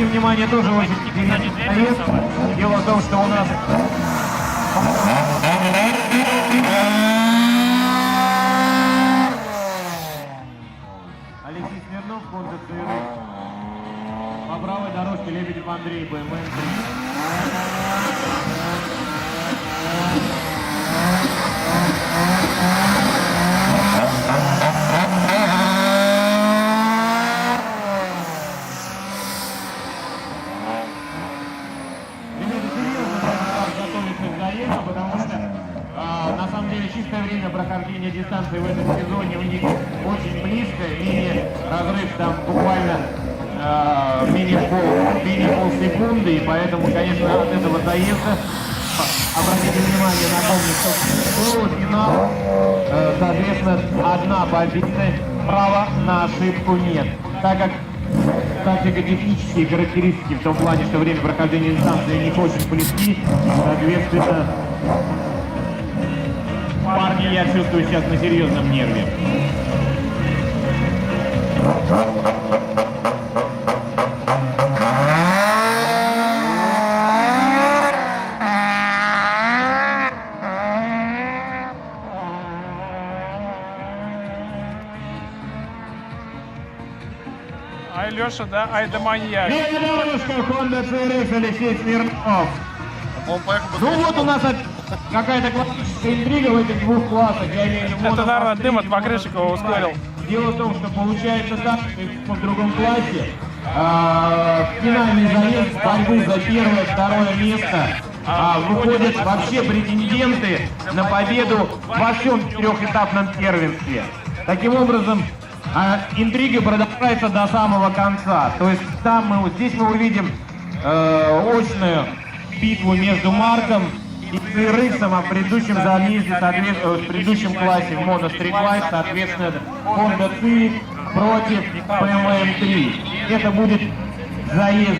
обратите внимание, тоже очень интересный арест. Дело в том, что у нас... Алексей Смирнов, Honda CRX. По правой дорожке Лебедев Андрей, BMW 3. Чистое время прохождения дистанции в этом сезоне у них очень близко, мини-разрыв там буквально а, мини-пол, мини-полсекунды, и поэтому, конечно, от этого заезда а, Обратите внимание, напомню, что полуфинал, э, соответственно, одна победа, права на ошибку нет. Так как тактико-технические характеристики в том плане, что время прохождения дистанции у них очень близки, соответственно, я чувствую сейчас на серьезном нерве. Ай, Леша, да? Ай, да маньяк. Левая дорожка, Honda CRX, Алексей Смирнов. Поехал Ну вот у нас от- какая-то классическая интрига в этих двух классах. Я имею в виду Это, наверное, дым от покрышек его ускорил. Дело в том, что получается так, что в другом классе а, финальный заезд в борьбу за первое, второе место а, выходят вообще претенденты на победу во всем трехэтапном первенстве. Таким образом, а, интрига продолжается до самого конца. То есть там мы, вот здесь мы увидим э, очную битву между Марком и CRX, а в предыдущем заезде, в предыдущем классе в Mono Street Life, соответственно, Honda Civic против BMW M3. Это будет заезд